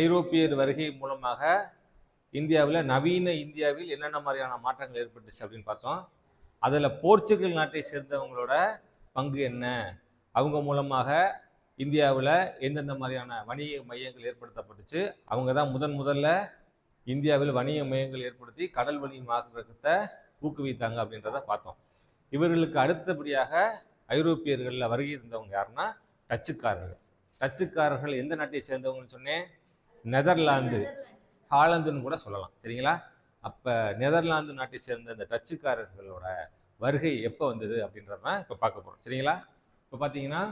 ஐரோப்பியர் வருகை மூலமாக இந்தியாவில் நவீன இந்தியாவில் என்னென்ன மாதிரியான மாற்றங்கள் ஏற்பட்டுச்சு அப்படின்னு பார்த்தோம். அதில் போர்ச்சுகல் நாட்டை சேர்ந்தவங்களோட பங்கு என்ன? அவங்க மூலமாக இந்தியாவில் எந்தெந்த மாதிரியான வணிக மையங்கள் ஏற்படுத்தப்பட்டுச்சு? அவங்க தான் முதன் முதல்ல இந்தியாவில் வணிக மையங்கள் ஏற்படுத்தி கடல் வணிகமாகத்தை ஊக்குவித்தாங்க அப்படின்றத பார்த்தோம். இவர்களுக்கு அடுத்தபடியாக ஐரோப்பியர்களில் வருகை இருந்தவங்க யாருன்னா டச்சுக்காரர்கள். டச்சுக்காரர்கள் எந்த நாட்டை சேர்ந்தவங்கன்னு சொன்னேன்? நெதர்லாந்து. ஹாலந்துன்னு கூட சொல்லலாம். சரிங்களா? அப்போ நெதர்லாந்து நாட்டை சேர்ந்த இந்த டச்சுக்காரர்களோட வருகை எப்போ வந்தது அப்படின்றத இப்போ பார்க்க போகிறோம் சரிங்களா? இப்போ பார்த்தீங்கன்னா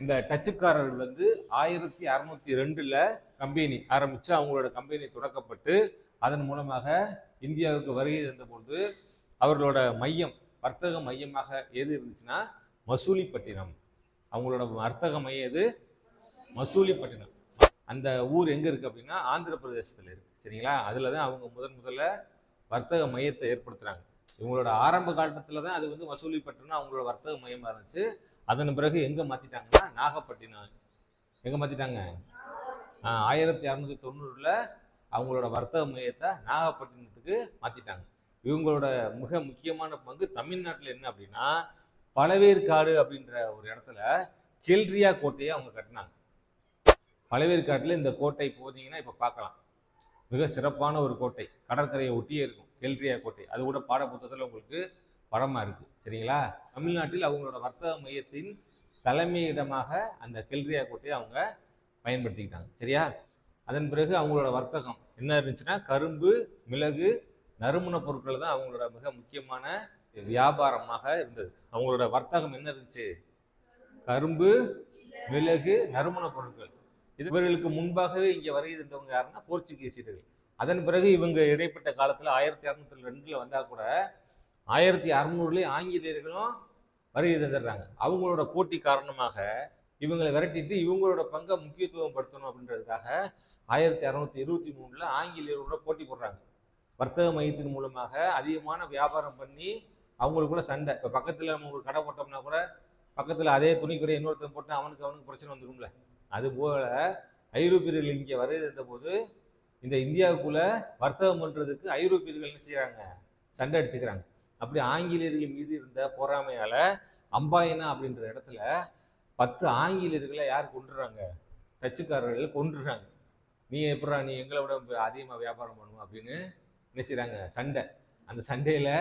இந்த டச்சுக்காரர்கள் வந்து ஆயிரத்தி அறநூற்றி ரெண்டில் கம்பெனி ஆரம்பித்து அவங்களோட கம்பெனி தொடக்கப்பட்டு அதன் மூலமாக இந்தியாவுக்கு வருகை தந்தபொழுது அவர்களோட மையம் வர்த்தக மையமாக எது இருந்துச்சுன்னா மசூலிப்பட்டினம். அவங்களோட வர்த்தக மையம் எது? மசூலிப்பட்டினம். அந்த ஊர் எங்கே இருக்குது அப்படின்னா ஆந்திர பிரதேசத்தில் இருக்குது சரிங்களா? அதில் தான் அவங்க முதன் முதல்ல வர்த்தக மையத்தை ஏற்படுத்துகிறாங்க இவங்களோட ஆரம்ப காலத்தில் தான் அது வந்து வசூலிப்பட்டுனா அவங்களோட வர்த்தக மையமாக இருந்துச்சு. அதன் பிறகு எங்கே மாற்றிட்டாங்கன்னா நாகப்பட்டினம். எங்கே மாற்றிட்டாங்க ஆயிரத்தி அறநூற்றி தொண்ணூறில் அவங்களோட வர்த்தக மையத்தை நாகப்பட்டினத்துக்கு மாற்றிட்டாங்க இவங்களோட மிக முக்கியமான பங்கு தமிழ்நாட்டில் என்ன அப்படின்னா பழவேற்காடு அப்படின்ற ஒரு இடத்துல கெல்ரியா கோட்டையை அவங்க கட்டினாங்க. பழவேற்காட்டில் இந்த கோட்டை போதிங்கன்னா இப்போ பார்க்கலாம். மிக சிறப்பான ஒரு கோட்டை. கடற்கரையை ஒட்டியே இருக்கும். கெல்ரியா கோட்டை. அது கூட பாடப்புத்தகத்தில் உங்களுக்கு படமாக இருக்குது சரிங்களா? தமிழ்நாட்டில் அவங்களோட வர்த்தக மையத்தின் தலைமையிடமாக அந்த கெல்ரியா கோட்டையை அவங்க பயன்படுத்திக்கிட்டாங்க. சரியா? அதன் பிறகு அவங்களோட வர்த்தகம் என்ன இருந்துச்சுன்னா கரும்பு மிளகு நறுமண பொருட்கள் தான் அவங்களோட மிக முக்கியமான வியாபாரமாக இருந்தது. அவங்களோட வர்த்தகம் என்ன இருந்துச்சு? கரும்பு மிளகு நறுமண பொருட்கள். இவர்களுக்கு முன்பாகவே இங்கே வருகை இருந்தவங்க யாருன்னா போர்ச்சுகீசியர்கள். அதன் பிறகு இவங்க இடைப்பட்ட காலத்தில் ஆயிரத்தி அறுநூத்தி ரெண்டில் வந்தால் கூட ஆயிரத்தி அறநூறுலேயே ஆங்கிலேயர்களும் வருகை தந்துடுறாங்க. அவங்களோட போட்டி காரணமாக இவங்களை விரட்டிட்டு இவங்களோட பங்கை முக்கியத்துவம் படுத்தணும் அப்படின்றதுக்காக ஆயிரத்தி அறநூத்தி இருபத்தி மூணில் ஆங்கிலேயரோட போட்டி போடுறாங்க. வர்த்தக மையத்தின் மூலமாக அதிகமான வியாபாரம் பண்ணி அவங்களுக்குள்ள சண்டை. இப்போ பக்கத்தில் நம்ம ஒரு கடை போட்டோம்னா கூட பக்கத்தில் அதே துணிக்கடை இன்னொருத்தன் போட்டு அவனுக்கு அவனுக்கு பிரச்சனை வந்துடும்ல அதுபோல ஐரோப்பியர்கள் இங்கே வருகை போது இந்த இந்தியாவுக்குள்ளே வர்த்தகம் பண்ணுறதுக்கு ஐரோப்பியர்கள் என்ன செய்கிறாங்க சண்டை அடிச்சுக்கிறாங்க. அப்படி ஆங்கிலேயர்கள் மீது இருந்த பொறாமையால் அம்பாயினா அப்படின்ற இடத்துல பத்து ஆங்கிலேயர்களை யார் கொண்டுறாங்க டச்சுக்காரர்கள் கொண்டுறாங்க நீ எப்படா நீ எங்களை விட அதிகமாக வியாபாரம் பண்ணுவோம் அப்படின்னு நினைச்சுறாங்க சண்டை. அந்த சண்டையில்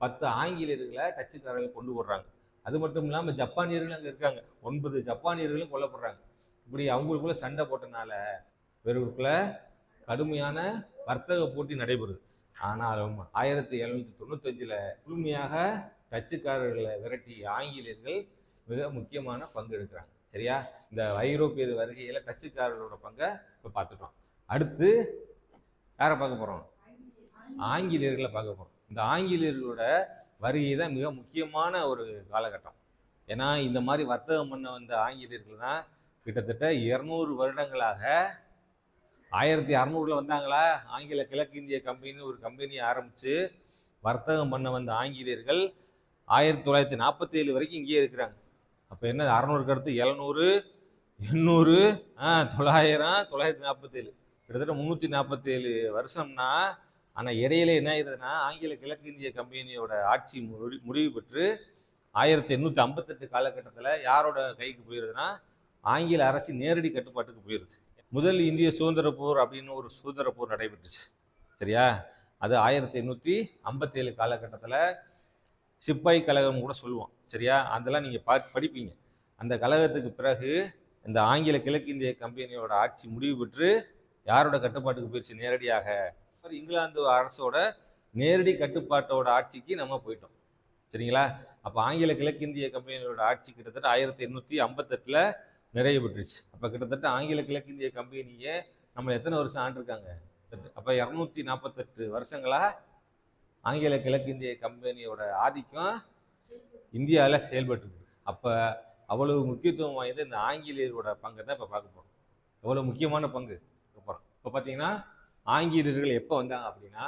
பத்து ஆங்கிலேயர்களை டச்சுக்காரர்கள் கொண்டு போடுறாங்க அது மட்டும் இல்லாமல் ஜப்பானியர்கள் அங்கே இருக்காங்க. ஒன்பது ஜப்பானியர்களும் கொல்லப்படுறாங்க. இப்படி அவங்களுக்குள்ள சண்டை போட்டனால இவர்களுக்குள்ள கடுமையான வர்த்தக போட்டி நடைபெறுது. ஆனாலும் ஆயிரத்தி எழுநூத்தி தொண்ணூத்தஞ்சில் முழுமையாக டச்சுக்காரர்களை விரட்டி ஆங்கிலேயர்கள் மிக முக்கியமான பங்கு எடுக்கிறாங்க. சரியா? இந்த ஐரோப்பியர் வருகையில் டச்சுக்காரர்களோட பங்கை இப்போ பார்த்துட்டோம். அடுத்து யாரை பார்க்க போகிறோம் ஆங்கிலேயர்களை பார்க்க போகிறோம் இந்த ஆங்கிலேயர்களோட வருகை தான் மிக முக்கியமான ஒரு காலகட்டம். ஏன்னா இந்த மாதிரி வர்த்தகம் பண்ண வந்த ஆங்கிலேயர்கள் தான் கிட்டத்தட்ட இரநூறு வருடங்களாக ஆயிரத்தி அறநூறுல வந்தாங்களா? ஆங்கில கிழக்கிந்திய கம்பெனின்னு ஒரு கம்பெனியை ஆரம்பித்து வர்த்தகம் பண்ண வந்த ஆங்கிலேயர்கள் ஆயிரத்தி தொள்ளாயிரத்தி நாற்பத்தி ஏழு வரைக்கும் இங்கேயே இருக்கிறாங்க. அப்போ என்ன அறநூறுக்கு அடுத்து எழுநூறு எண்ணூறு ஆ தொள்ளாயிரம் தொள்ளாயிரத்தி நாற்பத்தேழு கிட்டத்தட்ட முந்நூற்றி நாற்பத்தேழு வருஷம்னா ஆனால் இடையில என்ன ஆயிருதுன்னா ஆங்கில கிழக்கிந்திய கம்பெனியோட ஆட்சி முடி முடிவு பெற்று ஆயிரத்தி எண்ணூற்றி ஐம்பத்தெட்டு காலகட்டத்தில் யாரோட கைக்கு போயிருதுன்னா ஆங்கில அரசு நேரடி கட்டுப்பாட்டுக்கு போயிருச்சு. முதல் இந்திய சுதந்திர போர் அப்படின்னு ஒரு சுதந்திர போர் நடைபெற்றுச்சு. சரியா? அது ஆயிரத்தி எண்ணூற்றி ஐம்பத்தேழு காலகட்டத்தில் சிப்பாய் கழகம் கூட சொல்லுவோம் சரியா? அதெல்லாம் நீங்கள் பா படிப்பீங்க. அந்த கழகத்துக்கு பிறகு இந்த ஆங்கில கிழக்கிந்திய கம்பெனியோட ஆட்சி முடிவு பெற்று யாரோட கட்டுப்பாட்டுக்கு போயிடுச்சு நேரடியாக. இங்கிலாந்து அரசோட நேரடி கட்டுப்பாட்டோட ஆட்சிக்கு நம்ம போயிட்டோம். சரிங்களா? அப்போ ஆங்கில கிழக்கிந்திய கம்பெனியோட ஆட்சி கிட்டத்தட்ட ஆயிரத்தி எண்ணூற்றி ஐம்பத்தெட்டில் நிறைவு பெற்றுச்சு அப்போ கிட்டத்தட்ட ஆங்கில கிழக்கிந்திய கம்பெனியை நம்ம எத்தனை வருஷம் ஆண்டிருக்காங்க? அப்போ இரநூத்தி நாற்பத்தெட்டு வருஷங்களா ஆங்கில கிழக்கிந்திய கம்பெனியோட ஆதிக்கம் இந்தியாவில் செயல்பட்டு அப்போ அவ்வளவு முக்கியத்துவம் வாய்ந்த இந்த ஆங்கிலேயரோட பங்கை தான் இப்போ பார்க்க போகிறோம் எவ்வளோ முக்கியமான பங்கு அப்புறம் இப்போ பார்த்தீங்கன்னா ஆங்கிலேயர்கள் எப்போ வந்தாங்க அப்படின்னா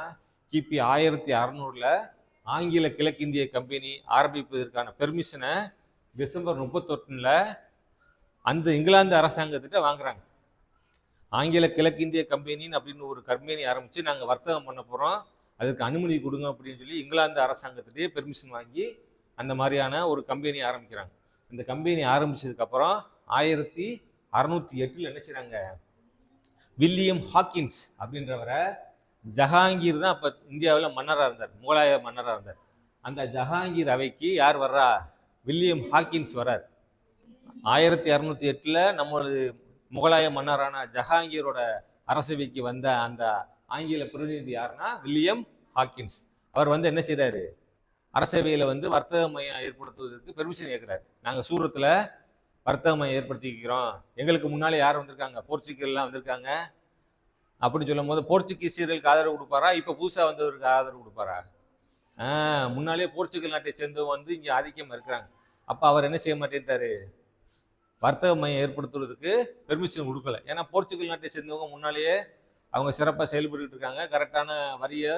கிபி ஆயிரத்தி அறநூறில் ஆங்கில கிழக்கிந்திய கம்பெனி ஆரம்பிப்பதற்கான பெர்மிஷனை டிசம்பர் முப்பத்தொன்னில் அந்த இங்கிலாந்து அரசாங்கத்திட்ட வாங்குறாங்க. ஆங்கில கிழக்கிந்திய கம்பெனின்னு அப்படின்னு ஒரு கம்பெனி ஆரம்பித்து நாங்கள் வர்த்தகம் பண்ண போகிறோம் அதுக்கு அனுமதி கொடுங்க அப்படின்னு சொல்லி இங்கிலாந்து அரசாங்கத்திட்டே பெர்மிஷன் வாங்கி அந்த மாதிரியான ஒரு கம்பெனி ஆரம்பிக்கிறாங்க. இந்த கம்பெனி ஆரம்பித்ததுக்கப்புறம் ஆயிரத்தி அறநூற்றி எட்டில் என்ன செய்கிறாங்க வில்லியம் ஹாக்கின்ஸ் அப்படின்றவரை ஜஹாங்கீர் தான் அப்போ இந்தியாவில் மன்னராக இருந்தார் முகலாய மன்னராக இருந்தார். அந்த ஜஹாங்கீர் அவைக்கு யார் வர்றா? வில்லியம் ஹாக்கின்ஸ் வர்றார். ஆயிரத்தி அறுநூத்தி எட்டில் நம்மளது முகலாய மன்னரான ஜஹாங்கீரோட அரசவைக்கு வந்த அந்த ஆங்கில பிரதிநிதி யாருன்னா வில்லியம் ஹாக்கின்ஸ். அவர் வந்து என்ன செய்கிறாரு அரசவையில் வந்து வர்த்தக மையம் ஏற்படுத்துவதற்கு பெர்மிஷன் கேட்குறாரு நாங்கள் சூரத்தில் வர்த்தக மையம் ஏற்படுத்திக்கிறோம். எங்களுக்கு முன்னாலே யார் வந்திருக்காங்க? போர்ச்சுகல்லாம் வந்திருக்காங்க. அப்படின்னு சொல்லும் போது போர்ச்சுகீசியர்களுக்கு ஆதரவு கொடுப்பாரா? இப்போ புதுசாக வந்தவருக்கு ஆதரவு கொடுப்பாரா? முன்னாலே போர்ச்சுகல் நாட்டை சேர்ந்தவங்க வந்து இங்கே ஆதிக்கம் இருக்கிறாங்க. அப்போ அவர் என்ன செய்ய மாட்டேன்ட்டாரு? வர்த்தக மையம் ஏற்படுத்துறதுக்கு பெர்மிஷன் கொடுக்கல. ஏன்னா போர்ச்சுகல் நாட்டை சேர்ந்தவங்க முன்னாலேயே அவங்க சிறப்பாக செயல்பட்டுக்கிட்டு இருக்காங்க. கரெக்டான வரியை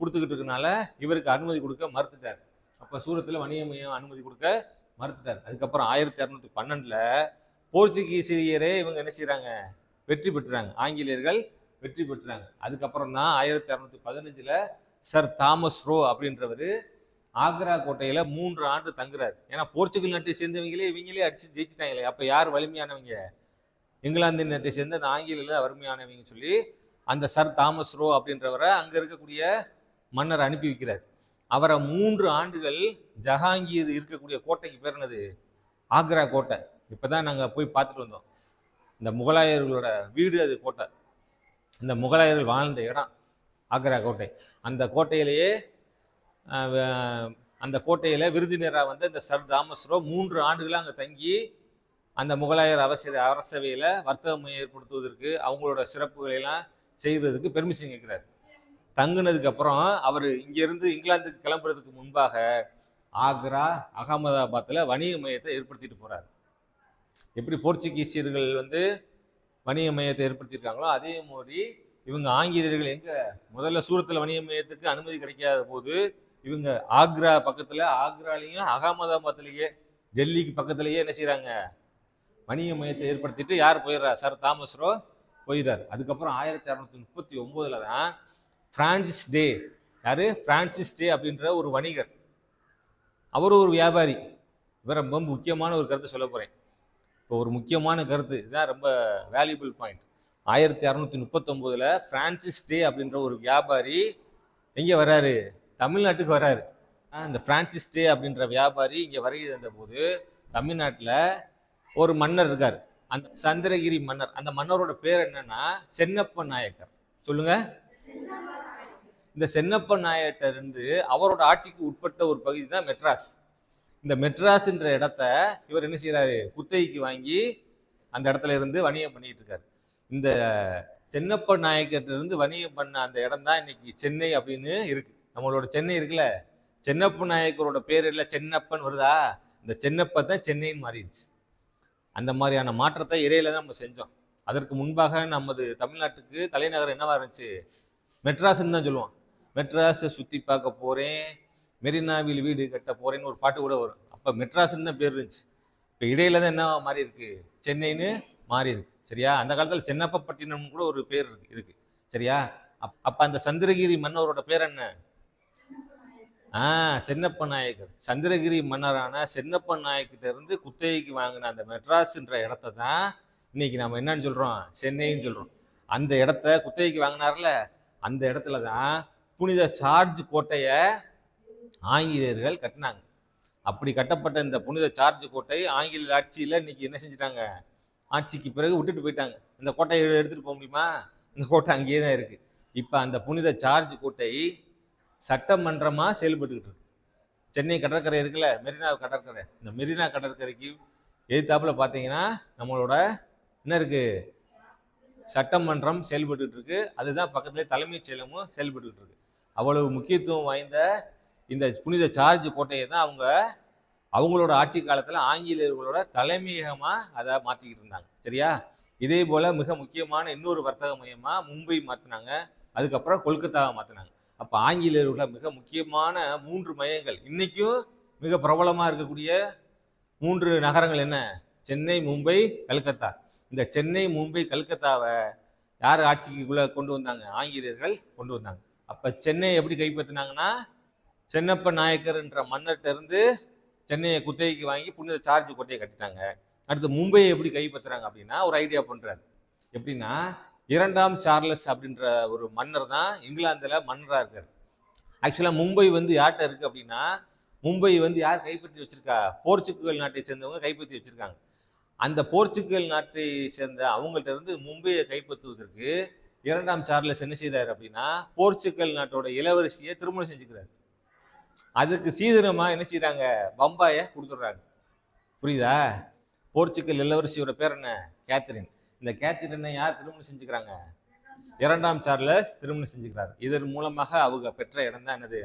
கொடுத்துக்கிட்டு இருக்கனால இவருக்கு அனுமதி கொடுக்க மறுத்துட்டார். அப்போ சூரத்தில் வணிக மையம் அனுமதி கொடுக்க மறுத்துட்டார். அதுக்கப்புறம் ஆயிரத்தி இரநூத்தி பன்னெண்டில் போர்ச்சுகீசியரே இவங்க என்ன செய்கிறாங்க வெற்றி பெற்றுறாங்க ஆங்கிலேயர்கள் வெற்றி பெற்றுறாங்க அதுக்கப்புறம் தான் ஆயிரத்தி இரநூத்தி பதினஞ்சில் சர் தாமஸ் ரோ அப்படின்றவர் ஆக்ரா கோட்டையில் மூன்று ஆண்டு தங்குறாரு. ஏன்னா போர்ச்சுகல் நாட்டை சேர்ந்தவங்களே இவங்களே அடிச்சு ஜெயிச்சிட்டாங்களே. அப்போ யார் வலிமையானவங்க? இங்கிலாந்து நாட்டை சேர்ந்த அந்த ஆங்கிலேயர்கள் வறுமையானவங்க சொல்லி அந்த சர் தாமஸ் ரோ அப்படின்றவரை அங்கே இருக்கக்கூடிய மன்னர் அனுப்பி வைக்கிறார். அவரை மூன்று ஆண்டுகள் ஜஹாங்கீர் இருக்கக்கூடிய கோட்டைக்கு பேர் என்னது? ஆக்ரா கோட்டை. இப்போ தான் நாங்கள் போய் பார்த்துட்டு வந்தோம். இந்த முகலாயர்களோட வீடு அது கோட்டை. இந்த முகலாயர்கள் வாழ்ந்த இடம் ஆக்ரா கோட்டை. அந்த கோட்டையிலேயே அந்த கோட்டையில் விருந்தினராக வந்து இந்த சர் தாமஸ் ரோ மூன்று ஆண்டுகளாக அங்கே தங்கி அந்த முகலாயர் அவசர அரசவையில் வர்த்தகம் ஏற்படுத்துவதற்கு அவங்களோட சிறப்புகளை எல்லாம் செய்கிறதுக்கு பெர்மிஷன் கேட்குறாரு. தங்குனதுக்கப்புறம் அவர் இங்கேருந்து இங்கிலாந்துக்கு கிளம்புறதுக்கு முன்பாக ஆக்ரா அகமதாபாத்தில் வணிக மையத்தை ஏற்படுத்திட்டு போகிறார் எப்படி போர்ச்சுகீசியர்கள் வந்து வணிக மையத்தை ஏற்படுத்தியிருக்காங்களோ அதே மாதிரி இவங்க ஆங்கிலேயர்கள் எங்கே முதல்ல சூரத்தில் வணிக மையத்துக்கு அனுமதி கிடைக்காத போது இவங்க ஆக்ரா பக்கத்தில் ஆக்ராலையும் அகமதாபாத்லேயே டெல்லிக்கு பக்கத்துலேயே என்ன செய்கிறாங்க வணிக மையத்தை ஏற்படுத்திட்டு யார் போயிடுறா? சார் தாமஸ் ரோ அதுக்கப்புறம் ஆயிரத்தி அறநூத்தி முப்பத்தி ஒம்போதில் தான் ஃப்ரான்சிஸ் டே யார்? ஃப்ரான்சிஸ் டே அப்படின்ற ஒரு வணிகர். அவர் ஒரு வியாபாரி. இவர் ரொம்ப முக்கியமான ஒரு கருத்து சொல்ல போகிறேன் இப்போ ஒரு முக்கியமான கருத்து. இதுதான் ரொம்ப வேல்யூபிள் பாயிண்ட் ஆயிரத்தி அறநூத்தி முப்பத்தொம்போதுல ஃப்ரான்சிஸ் டே அப்படின்ற ஒரு வியாபாரி எங்கே வர்றாரு? தமிழ்நாட்டுக்கு வராரு. இந்த பிரான்சிஸ்டே அப்படின்ற வியாபாரி இங்கே வருகை தந்த போது தமிழ்நாட்டில் ஒரு மன்னர் இருக்கார். அந்த சந்திரகிரி மன்னர். அந்த மன்னரோட பேர் என்னன்னா சென்னப்ப நாயக்கர். சொல்லுங்க. இந்த சென்னப்ப நாயக்கர் இருந்து அவரோட ஆட்சிக்கு உட்பட்ட ஒரு பகுதி தான் மெட்ராஸ். இந்த மெட்ராஸ்ன்ற இடத்த இவர் என்ன செய்கிறாரு குத்தகைக்கு வாங்கி அந்த இடத்துல இருந்து வணிகம் பண்ணிட்டு இருக்காரு. இந்த சென்னப்ப நாயக்கர்ட்ட இருந்து வணிகம் பண்ண அந்த இடம் தான் இன்னைக்கு சென்னை அப்படின்னு இருக்கு. நம்மளோட சென்னை இருக்குல்ல சென்னப்ப நாயக்கரோட பேர் இல்லை சென்னப்பன் வருதா? இந்த சென்னப்ப தான் சென்னைன்னு மாறிடுச்சு. அந்த மாதிரியான மாற்றத்தை இடையில தான் நம்ம செஞ்சோம். அதற்கு முன்பாக நமது தமிழ்நாட்டுக்கு தலைநகர் என்னவா இருந்துச்சு? மெட்ராஸ்ன்னு தான் சொல்லுவோம் மெட்ராஸை சுற்றி பார்க்க போகிறேன் மெரினாவில் வீடு கட்ட போகிறேன்னு ஒரு பாட்டு கூட வரும். அப்போ மெட்ராஸ்ன்னு தான் பேர் இருந்துச்சு. இப்போ இடையில தான் என்ன மாறி இருக்கு சென்னைன்னு மாறி இருக்கு சரியா? அந்த காலத்தில் சென்னப்பப்பட்டினம் கூட ஒரு பேர் இருக்கு. இருக்கு சரியா? அப் அப்போ அந்த சந்திரகிரி மன்னவரோட பேர் என்ன? ஆ சென்னப்ப நாயக்கர் சந்திரகிரி மன்னரான சென்னப்ப நாயக்கிட்ட இருந்து குத்தகைக்கு வாங்கின அந்த மெட்ராஸ்ன்ற இடத்த தான் இன்னைக்கு நம்ம என்னன்னு சொல்றோம்? சென்னைன்னு சொல்றோம். அந்த இடத்த குத்தகைக்கு வாங்கினார்ல அந்த இடத்துல தான் புனித சார்ஜ் கோட்டையை ஆங்கிலேயர்கள் கட்டினாங்க. அப்படி கட்டப்பட்ட இந்த புனித சார்ஜ் கோட்டை ஆங்கில ஆட்சியில் இன்னைக்கு என்ன செஞ்சிட்டாங்க? ஆட்சிக்கு பிறகு விட்டுட்டு போயிட்டாங்க. இந்த கோட்டையை எடுத்துகிட்டு போக முடியுமா? இந்த கோட்டை அங்கேயே தான் இருக்குது இப்போ அந்த புனித சார்ஜ் கோட்டை சட்டமன்றமாக செயல்பட்டுக்கிட்டு இருக்கு. சென்னை கடற்கரை இருக்குல்ல மெரினா கடற்கரை. இந்த மெரினா கடற்கரைக்கு எதிர்த்தாப்பில் பார்த்தீங்கன்னா நம்மளோட என்ன இருக்குது சட்டமன்றம் செயல்பட்டுட்டு இருக்கு. அதுதான் பக்கத்துல தலைமைச் செயலமும் செயல்பட்டுக்கிட்டு இருக்கு. அவ்வளவு முக்கியத்துவம் வாய்ந்த இந்த புனித சார்ஜ் கோட்டையை தான் அவங்க அவங்களோட ஆட்சி காலத்தில் ஆங்கிலேயர்களோட தலைமையகமாக அதை மாற்றிக்கிட்டு இருந்தாங்க. சரியா? இதே போல் மிக முக்கியமான இன்னொரு வர்த்தக மையமாக மும்பை மாற்றினாங்க அதுக்கப்புறம் கொல்கத்தாவை மாற்றினாங்க அப்போ ஆங்கிலேயர்கள மிக முக்கியமான மூன்று மையங்கள். இன்னைக்கும் மிக பிரபலமாக இருக்கக்கூடிய மூன்று நகரங்கள் என்ன? சென்னை மும்பை கல்கத்தா. இந்த சென்னை மும்பை கல்கத்தாவை யார் ஆட்சிக்குள்ளே கொண்டு வந்தாங்க? ஆங்கிலேயர்கள் கொண்டு வந்தாங்க. அப்போ சென்னையை எப்படி கைப்பற்றினாங்கன்னா சென்னப்ப நாயக்கர்ன்ற மன்னர்கிட்ட இருந்து சென்னையை குத்தகைக்கு வாங்கி புனித சார்ஜ் கோட்டையை கட்டிட்டாங்க. அடுத்து மும்பையை எப்படி கைப்பற்றுறாங்க அப்படின்னா ஒரு ஐடியா பண்ணுறாரு எப்படின்னா இரண்டாம் சார்லஸ் அப்படின்ற ஒரு மன்னர் தான் இங்கிலாந்தில் மன்னராக இருக்கார். ஆக்சுவலாக மும்பை வந்து யார்கிட்ட இருக்குது அப்படின்னா மும்பை வந்து யார் கைப்பற்றி வச்சிருக்கா? போர்ச்சுக்கல் நாட்டை சேர்ந்தவங்க கைப்பற்றி வச்சுருக்காங்க. அந்த போர்ச்சுகல் நாட்டை சேர்ந்த அவங்கள்ட்ட இருந்து மும்பையை கைப்பற்றுவதற்கு இரண்டாம் சார்லஸ் என்ன செய்தார் அப்படின்னா போர்ச்சுகல் நாட்டோட இளவரசியை திருமணம் செஞ்சுக்கிறாரு. அதுக்கு சீதனமாக என்ன செய்கிறாங்க பம்பாயை கொடுத்துட்றாங்க. புரியுதா? போர்ச்சுகல் இளவரசியோட பேர் என்ன? கேத்ரின் இந்த கேத்தரினை யார் திருமணம் செஞ்சுக்கிறாங்க? இரண்டாம் சார்லஸ் திருமணம் செஞ்சுக்கிறார். இதன் மூலமாக அவங்க பெற்ற இடம் தான் என்னது?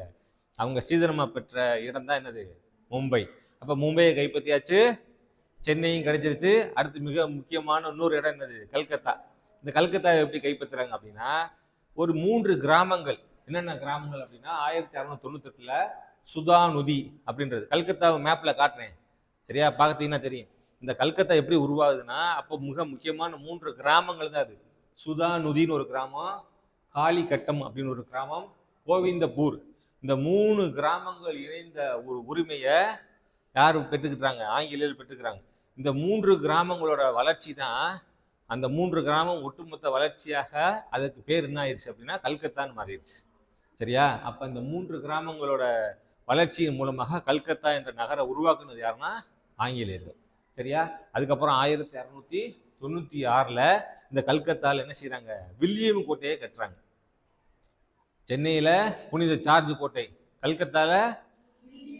அவங்க சீதனமாக பெற்ற இடம் தான் என்னது? மும்பை. அப்போ மும்பையை கைப்பற்றியாச்சு. சென்னையும் கிடைச்சிருச்சு. அடுத்து மிக முக்கியமான இன்னொரு இடம் என்னது? கல்கத்தா. இந்த கல்கத்தாவை எப்படி கைப்பற்றுறாங்க அப்படின்னா ஒரு மூன்று கிராமங்கள். என்னென்ன கிராமங்கள் அப்படின்னா ஆயிரத்தி அறுநூத்தி தொண்ணூத்தெட்டில் சுதா நொதி அப்படின்றது. கல்கத்தாவை மேப்பில் காட்டுறேன். சரியா? பார்த்தீங்கன்னா தெரியும். இந்த கல்கத்தா எப்படி உருவாகுதுன்னா அப்போ மிக முக்கியமான மூன்று கிராமங்கள் தான் அது. சுதா நுதின்னு ஒரு கிராமம் காளிகட்டம் அப்படின்னு ஒரு கிராமம் கோவிந்தபூர். இந்த மூணு கிராமங்கள் இணைந்த ஒரு உரிமையை யார் பெற்றுக்கிட்டாங்க? ஆங்கிலேயர் பெற்றுக்கிறாங்க. இந்த மூன்று கிராமங்களோட வளர்ச்சி தான் அந்த மூன்று கிராமம் ஒட்டுமொத்த வளர்ச்சியாக அதுக்கு பேர் என்ன ஆயிடுச்சு அப்படின்னா கல்கத்தான்னு மாறிடுச்சு. சரியா? அப்போ இந்த மூன்று கிராமங்களோட வளர்ச்சியின் மூலமாக கல்கத்தா என்ற நகரை உருவாக்குனது யாருன்னா ஆங்கிலேயர்கள். சரியா? அதுக்கப்புறம் ஆயிரத்தி இரநூத்தி தொண்ணூற்றி ஆறில் இந்த கல்கத்தாவில் என்ன செய்கிறாங்க வில்லியம் கோட்டையை கட்டுறாங்க. சென்னையில் புனித சார்ஜ் கோட்டை கல்கத்தாவில்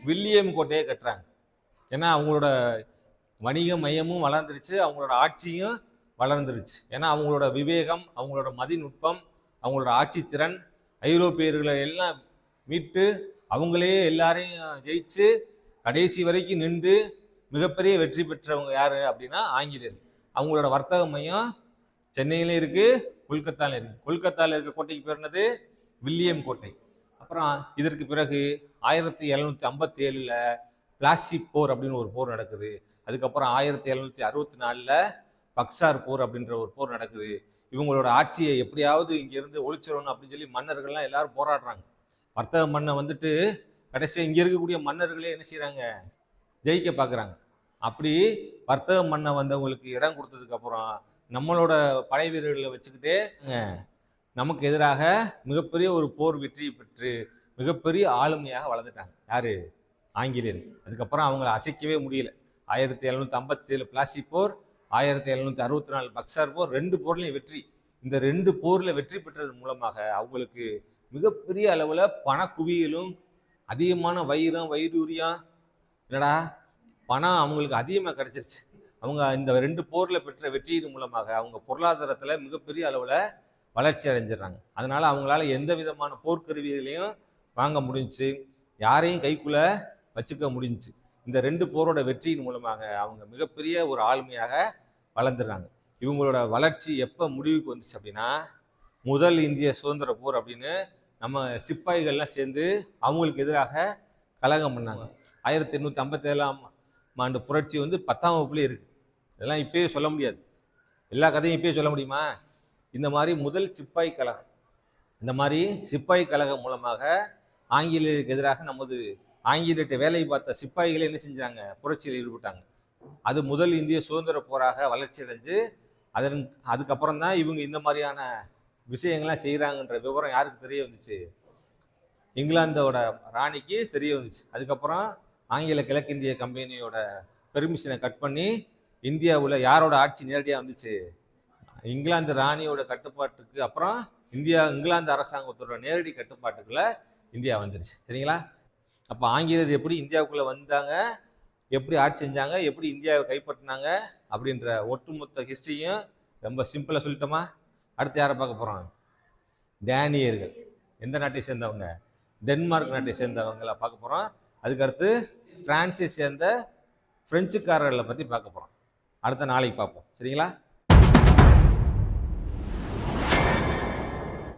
வில்லியம் கோட்டையை கட்டுறாங்க. ஏன்னா அவங்களோட வணிக மையமும் வளர்ந்துருச்சு அவங்களோட ஆட்சியும் வளர்ந்துருச்சு. ஏன்னா அவங்களோட விவேகம் அவங்களோட மதிநுட்பம் அவங்களோட ஆட்சித்திறன் ஐரோப்பியர்களை எல்லாம் மீட்டு அவங்களே எல்லாரையும் ஜெயிச்சு கடைசி வரைக்கும் நின்று மிகப்பெரிய வெற்றி பெற்றவங்க யார் அப்படின்னா ஆங்கிலேயர். அவங்களோட வர்த்தக மையம் சென்னையில இருக்குது கொல்கத்தால இருக்குது கொல்கத்தாவில் இருக்க கோட்டைக்கு பேர் என்னது? வில்லியம் கோட்டை. அப்புறம் இதற்கு பிறகு ஆயிரத்தி எழுநூற்றி ஐம்பத்தி ஏழில் பிளாஸ்டிக் போர் அப்படின்னு ஒரு போர் நடக்குது. அதுக்கப்புறம் ஆயிரத்தி எழுநூற்றி அறுபத்தி நாலில் பக்சார் போர் அப்படின்ற ஒரு போர் நடக்குது. இவங்களோட ஆட்சியை எப்படியாவது இங்கேருந்து ஒழிச்சிடணும் அப்படின்னு சொல்லி மன்னர்கள்லாம் எல்லாரும் போராடுறாங்க. வர்த்தக மண்ணை வந்துட்டு கடைசியாக இங்கே இருக்கக்கூடிய மன்னர்களே என்ன செய்கிறாங்க ஜெயிக்க பார்க்குறாங்க. அப்படி வர்த்தகம் பண்ண வந்தவங்களுக்கு இடம் கொடுத்ததுக்கு அப்புறம் நம்மளோட படை வீரர்களை வச்சுக்கிட்டே நமக்கு எதிராக மிகப்பெரிய ஒரு போர் வெற்றி பெற்று மிகப்பெரிய ஆளுமையாக வளர்ந்துட்டாங்க. யாரு? ஆங்கிலேயர் அதுக்கப்புறம் அவங்கள அசைக்கவே முடியல. ஆயிரத்தி எழுநூத்தி ஐம்பத்தி ஏழு போர் ஆயிரத்தி எழுநூத்தி அறுபத்தி நாலு பக்சார் போர் ரெண்டு போர்லையும் வெற்றி. இந்த ரெண்டு போர்ல வெற்றி பெற்றது மூலமாக அவங்களுக்கு மிகப்பெரிய அளவுல பணக்குவியலும் அதிகமான வைரம் வைடூரியம் என்னடா பணம் அவங்களுக்கு அதிகமாக கிடைச்சிருச்சு. அவங்க இந்த ரெண்டு போரில் பெற்ற வெற்றியின் மூலமாக அவங்க பொருளாதாரத்தில் மிகப்பெரிய அளவில் வளர்ச்சி அடைஞ்சிடுறாங்க. அதனால் அவங்களால எந்த விதமான போர்க்கருவிகளையும் வாங்க முடிஞ்சுச்சு. யாரையும் கைக்குள்ள வச்சுக்க முடிஞ்சு இந்த ரெண்டு போரோட வெற்றியின் மூலமாக அவங்க மிகப்பெரிய ஒரு ஆளுமையாக வளர்ந்துடுறாங்க. இவங்களோட வளர்ச்சி எப்போ முடிவுக்கு வந்துச்சு அப்படின்னா முதல் இந்திய சுதந்திர போர் அப்படின்னு நம்ம சிப்பாய்கள்லாம் சேர்ந்து அவங்களுக்கு எதிராக கலகம் பண்ணாங்க. ஆயிரத்தி எண்ணூற்றி ஐம்பத்தேழாம் ஆண்டு புரட்சி வந்து பத்தாம் வகுப்புலேயே இருக்குது இதெல்லாம் இப்பயே சொல்ல முடியாது. எல்லா கதையும் இப்பயே சொல்ல முடியுமா? இந்த மாதிரி முதல் சிப்பாய் கழகம் இந்த மாதிரி சிப்பாய் கழகம் மூலமாக ஆங்கிலேயருக்கு எதிராக நமது ஆங்கிலேயர்கிட்ட வேலை பார்த்த சிப்பாய்களே என்ன செஞ்சாங்க? புரட்சியில் ஈடுபட்டாங்க. அது முதல் இந்திய சுதந்திர போராக வளர்ச்சி அடைஞ்சு அதன் அதுக்கப்புறம் தான் இவங்க இந்த மாதிரியான விஷயங்கள்லாம் செய்கிறாங்கன்ற விவரம் யாருக்கு தெரிய வந்துச்சு? இங்கிலாந்தோட ராணிக்கு தெரிய வந்துச்சு. அதுக்கப்புறம் ஆங்கில கிழக்கிந்திய கம்பெனியோட பெர்மிஷனை கட் பண்ணி இந்தியாவில் யாரோட ஆட்சி நேரடியாக வந்துச்சு? இங்கிலாந்து ராணியோட கட்டுப்பாட்டுக்கு அப்புறம் இந்தியா இங்கிலாந்து அரசாங்கத்தோட நேரடி கட்டுப்பாட்டுக்குள்ள இந்தியா வந்துருச்சு. சரிங்களா? அப்போ ஆங்கிலேயர் எப்படி இந்தியாவுக்குள்ளே வந்தாங்க? எப்படி ஆட்சி செஞ்சாங்க? எப்படி இந்தியாவை கைப்பற்றினாங்க? அப்படின்ற ஒட்டுமொத்த ஹிஸ்ட்ரியும் ரொம்ப சிம்பிளாக சொல்லிட்டோமா? அடுத்து யாரை பார்க்க போகிறோம் டேனியர்கள். எந்த நாட்டை சேர்ந்தவங்க? டென்மார்க் நாட்டை சேர்ந்தவங்களை பார்க்க போகிறோம் அதுக்கடுத்து பிரான்ஸை சேர்ந்த பிரெஞ்சுக்காரர்களை பற்றி பார்க்க போகிறோம் அடுத்த நாளைக்கு பார்ப்போம். சரிங்களா?